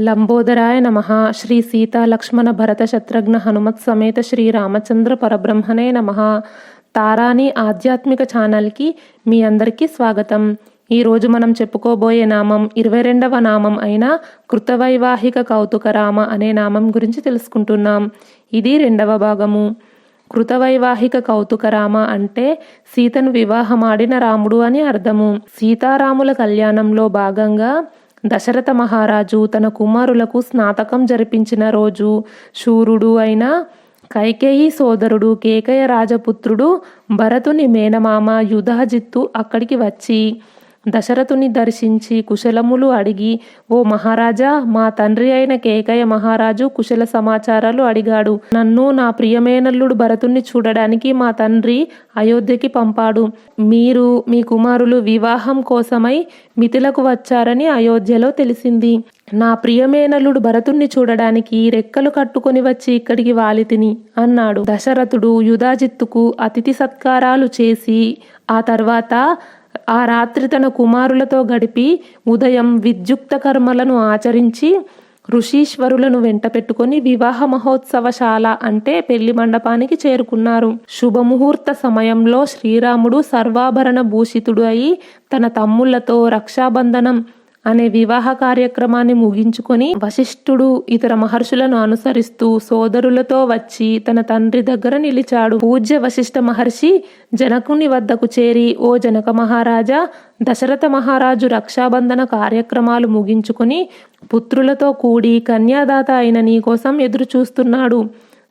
లంబోదరాయ నమ. శ్రీ సీతాలక్ష్మణ భరత శత్రుఘ్న హనుమత్ సమేత శ్రీ రామచంద్ర పరబ్రహ్మణే నమ. తారాని ఆధ్యాత్మిక ఛానల్కి మీ అందరికీ స్వాగతం. ఈరోజు మనం చెప్పుకోబోయే నామం ఇరవై రెండవ నామం అయిన కృతవైవాహిక కౌతుక రామ అనే నామం గురించి తెలుసుకుంటున్నాం. ఇది రెండవ భాగము. కృతవైవాహిక కౌతుక రామ అంటే సీతను వివాహమాడిన రాముడు అని అర్థము. సీతారాముల కళ్యాణంలో భాగంగా దశరథ మహారాజు తన కుమారులకు స్నాతకం జరిపించిన రోజు శూరుడు అయిన కైకేయి సోదరుడు కేకయ రాజపుత్రుడు భరతుని మేనమామ యుధాజిత్తు అక్కడికి వచ్చి దశరథుని దర్శించి కుశలములు అడిగి ఓ మహారాజా మా తండ్రి అయిన కేకయ మహారాజు కుశల సమాచారాలు అడిగాడు. నన్ను నా ప్రియమేనల్లుడు భరతుణ్ణి చూడడానికి మా తండ్రి అయోధ్యకి పంపాడు. మీరు మీ కుమారులు వివాహం కోసమై మిథిలకు వచ్చారని అయోధ్యలో తెలిసింది. నా ప్రియమేనల్లుడు భరతుణ్ణి చూడడానికి రెక్కలు కట్టుకొని వచ్చి ఇక్కడికి వాలితిని అన్నాడు. దశరథుడు యుధాజిత్తుకు అతిథి సత్కారాలు చేసి ఆ తర్వాత ఆ రాత్రి తన కుమారులతో గడిపి ఉదయం విద్యుక్త కర్మలను ఆచరించి ఋషీశ్వరులను వెంట పెట్టుకుని వివాహ మహోత్సవశాల అంటే పెళ్ళి మండపానికి చేరుకున్నారు. శుభముహూర్త సమయంలో శ్రీరాముడు సర్వాభరణ భూషితుడు అయి తన తమ్ముళ్ళతో రక్షాబంధనం అనే వివాహ కార్యక్రమాన్ని ముగించుకొని వశిష్ఠుడు ఇతర మహర్షులను అనుసరిస్తూ సోదరులతో వచ్చి తన తండ్రి దగ్గర నిలిచాడు. పూజ్య వశిష్ఠ మహర్షి జనకుని వద్దకు చేరి ఓ జనక మహారాజా దశరథ మహారాజు రక్షాబంధన కార్యక్రమాలు ముగించుకొని పుత్రులతో కూడి కన్యాదాత అయిన నీ కోసం ఎదురు చూస్తున్నాడు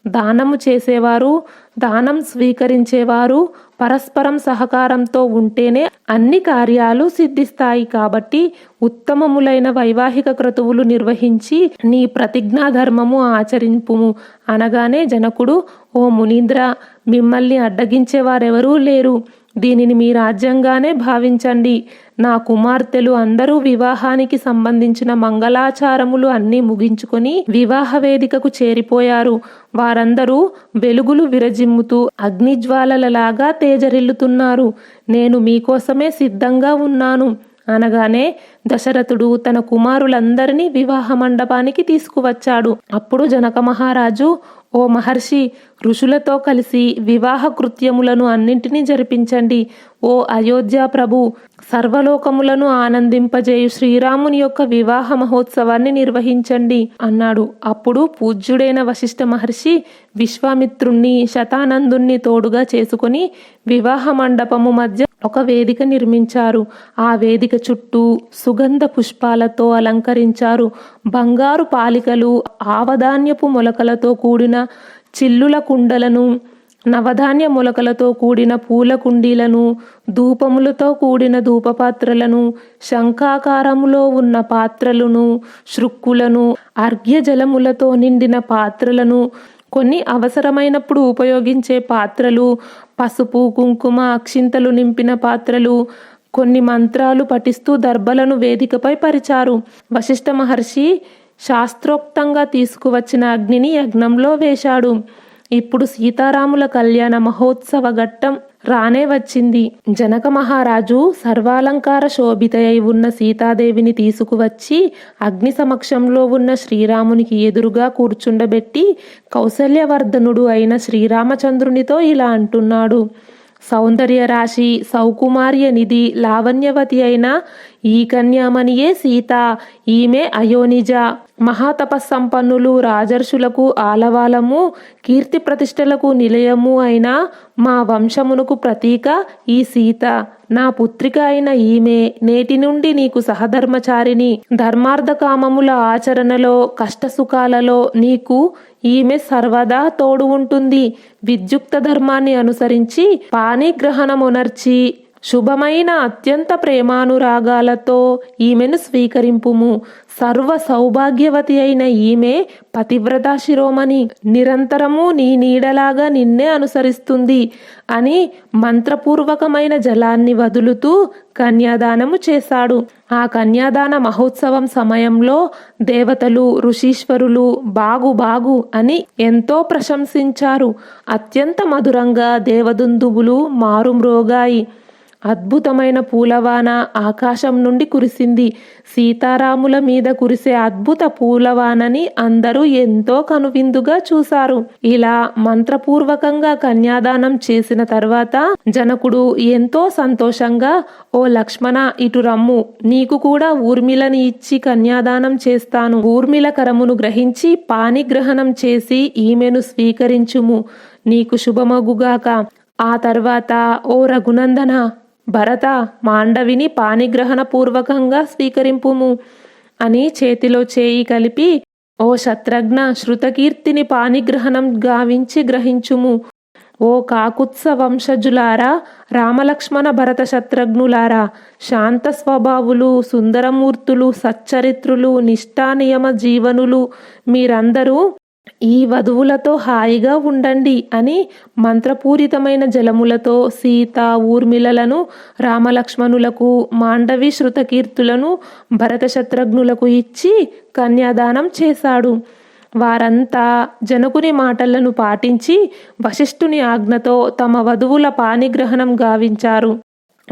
దానము చేసేవారు దానం స్వీకరించేవారు పరస్పరం సహకారంతో ఉంటేనే అన్ని కార్యాలు సిద్ధిస్తాయి కాబట్టి ఉత్తమములైన వైవాహిక క్రతువులు నిర్వహించి నీ ప్రతిజ్ఞా ధర్మము ఆచరింపుము. అనగానే జనకుడు ఓ మునీంద్ర మిమ్మల్ని అడ్డగించేవారెవరూ లేరు. దీనిని మీ రాజ్యంగానే భావించండి. నా కుమార్తెలు అందరూ వివాహానికి సంబంధించిన మంగళాచారములు అన్నీ ముగించుకొని వివాహ వేదికకు చేరిపోయారు. వారందరూ వెలుగులు విరజిమ్ముతూ అగ్నిజ్వాలలలాగా తేజరిల్లుతున్నారు. నేను మీకోసమే సిద్ధంగా ఉన్నాను. అనగానే దశరథుడు తన కుమారులందరినీ వివాహ మండపానికి తీసుకువచ్చాడు. అప్పుడు జనక మహారాజు ఓ మహర్షి ఋషులతో కలిసి వివాహ కృత్యములను అన్నింటినీ జరిపించండి. ఓ అయోధ్య ప్రభు సర్వలోకములను ఆనందింపజేయు శ్రీరాముని యొక్క వివాహ మహోత్సవాన్ని నిర్వహించండి అన్నాడు. అప్పుడు పూజ్యుడైన వశిష్ఠ మహర్షి విశ్వామిత్రుణ్ణి శతానందుణ్ణి తోడుగా చేసుకుని వివాహ మండపము మధ్య ఒక వేదిక నిర్మించారు. ఆ వేదిక చుట్టూ సుగంధ పుష్పాలతో అలంకరించారు. బంగారు పాలికలు ఆవధాన్యపు మొలకలతో కూడిన చిల్లుల కుండలను నవధాన్య మొలకలతో కూడిన పూల కుండీలను ధూపములతో కూడిన ధూపపాత్రలను శంఖాకారములో ఉన్న పాత్రలను శృక్కులను అర్ఘ్యజలములతో నిండిన పాత్రలను కొన్ని అవసరమైనప్పుడు ఉపయోగించే పాత్రలు పసుపు కుంకుమ అక్షింతలు నింపిన పాత్రలు కొన్ని మంత్రాలు పఠిస్తూ దర్భలను వేదికపై పరిచారు. వశిష్ఠ మహర్షి శాస్త్రోక్తంగా తీసుకువచ్చిన అగ్నిని యజ్ఞంలో వేశాడు. ఇప్పుడు సీతారాముల కళ్యాణ మహోత్సవ ఘట్టం రానే వచ్చింది. జనక మహారాజు సర్వాలంకార శోభితయై ఉన్న సీతాదేవిని తీసుకువచ్చి అగ్ని సమక్షంలో ఉన్న శ్రీరామునికి ఎదురుగా కూర్చుండబెట్టి కౌసల్యవర్ధనుడు అయిన శ్రీరామచంద్రునితో ఇలా అంటున్నాడు. సౌందర్య రాశి సౌకుమార్య నిధి లావణ్యవతి అయిన ఈ కన్యామణియే సీత ఈమె అయోనిజ. మహాతపస్సంపన్నులు రాజర్షులకు ఆలవాలము కీర్తి ప్రతిష్టలకు నిలయము అయిన మా వంశమునకు ప్రతీక ఈ సీత. నా పుత్రిక అయిన ఈమె నేటి నుండి నీకు సహధర్మచారిని ధర్మార్థ కామముల ఆచరణలో కష్టసుఖాలలో నీకు ఈమె సర్వదా తోడు ఉంటుంది. విద్యుక్త ధర్మాన్ని అనుసరించి పాణిగ్రహణమునర్చి శుభమైన అత్యంత ప్రేమానురాగాలతో ఈమెను స్వీకరింపుము. సర్వ సౌభాగ్యవతి అయిన ఈమె పతివ్రత శిరోమణి. నిరంతరము నీ నీడలాగా నిన్నే అనుసరిస్తుంది అని మంత్రపూర్వకమైన జలాన్ని వదులుతూ కన్యాదానము చేశాడు. ఆ కన్యాదాన మహోత్సవం సమయంలో దేవతలు ఋషీశ్వరులు బాగు బాగు అని ఎంతో ప్రశంసించారు. అత్యంత మధురంగా దేవదుందుబులు మారుమ్రోగాయి. అద్భుతమైన పూలవాన ఆకాశం నుండి కురిసింది. సీతారాముల మీద కురిసే అద్భుత పూలవానని అందరూ ఎంతో కనువిందుగా చూశారు. ఇలా మంత్రపూర్వకంగా కన్యాదానం చేసిన తర్వాత జనకుడు ఎంతో సంతోషంగా ఓ లక్ష్మణ ఇటు రమ్ము. నీకు కూడా ఊర్మిళని ఇచ్చి కన్యాదానం చేస్తాను. ఊర్మిళ కరమును గ్రహించి పానిగ్రహణం చేసి ఈమెను స్వీకరించుము. నీకు శుభమగుగాక. ఆ తర్వాత ఓ రఘునందన భరత మాండవిని పానిగ్రహణ పూర్వకంగా స్వీకరింపుము అని చేతిలో చేయి కలిపి ఓ శత్రఘ్న శృతకీర్తిని పానిగ్రహణం గావించి గ్రహించుము. ఓ కాకుత్స వంశజులారా రామలక్ష్మణ భరత శత్రుఘ్నులారా శాంత స్వభావులు సుందరమూర్తులు సచ్చరిత్రులు నిష్ఠానియమ జీవనులు మీరందరూ ఈ వధువులతో హాయిగా ఉండండి అని మంత్రపూరితమైన జలములతో సీత ఊర్మిళలను రామలక్ష్మణులకు మాండవి శృతకీర్తులను భరత శత్రుఘ్నులకు ఇచ్చి కన్యాదానం చేశాడు. వారంతా జనకుని మాటలను పాటించి వశిష్ఠుని ఆజ్ఞతో తమ వధువుల పానిగ్రహణం గావించారు.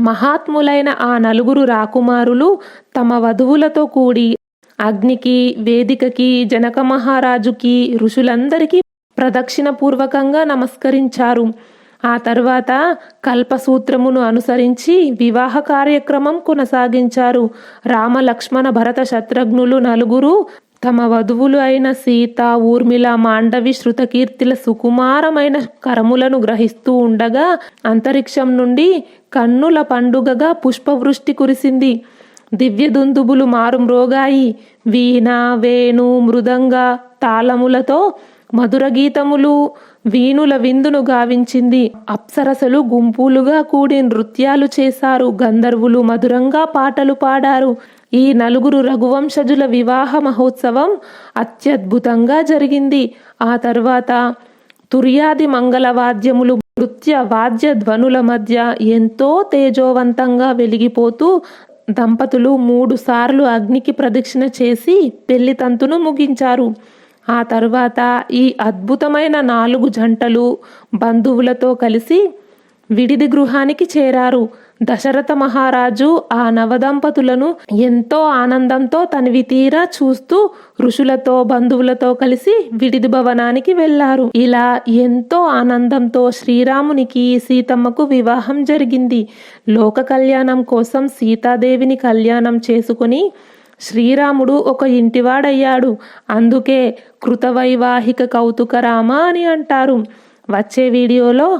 మహాత్ములైన ఆ నలుగురు రాకుమారులు తమ వధువులతో కూడి అగ్నికి వేదికకి జనక మహారాజుకి ఋషులందరికీ ప్రదక్షిణపూర్వకంగా నమస్కరించారు. ఆ తర్వాత కల్పసూత్రమును అనుసరించి వివాహ కార్యక్రమం కొనసాగించారు. రామ లక్ష్మణ భరత శత్రుఘ్నులు నలుగురు తమ వధువులు అయిన సీత ఊర్మిళ మాండవి శృతకీర్తిల సుకుమారమైన కరములను గ్రహిస్తూ ఉండగా అంతరిక్షం నుండి కన్నుల పండుగగా పుష్పవృష్టి కురిసింది. దివ్యదుందుబులు మారుమ్రోగాయి వీణ వేణు మృదంగ తాళములతో మధుర గీతములు వీణుల విందును గావించింది. అప్సరసలు గుంపులుగా కూడి నృత్యాలు చేశారు. గంధర్వులు మధురంగా పాటలు పాడారు. ఈ నలుగురు రఘువంశజుల వివాహ మహోత్సవం అత్యద్భుతంగా జరిగింది. ఆ తర్వాత తుర్యాది మంగళవాద్యములు నృత్య వాద్య ధ్వనుల మధ్య ఎంతో తేజోవంతంగా వెలిగిపోతూ దంపతులు మూడు సార్లు అగ్నికి ప్రదక్షిణ చేసి పెళ్ళి తంతును ముగించారు. ఆ తర్వాత ఈ అద్భుతమైన నాలుగు జంటలు బంధువులతో కలిసి విడిది గృహానికి చేరారు. దశరథ మహారాజు ఆ నవదంపతులను ఎంతో ఆనందంతో తనివి తీరా చూస్తూ ఋషులతో బంధువులతో కలిసి విడిది భవనానికి వెళ్ళారు ఇలా ఎంతో ఆనందంతో శ్రీరామునికి సీతమ్మకు వివాహం జరిగింది. లోక కళ్యాణం కోసం సీతాదేవిని కళ్యాణం చేసుకుని శ్రీరాముడు ఒక ఇంటివాడయ్యాడు. అందుకే కృతవైవాహిక కౌతుకరామ అని అంటారు. వచ్చే వీడియోలో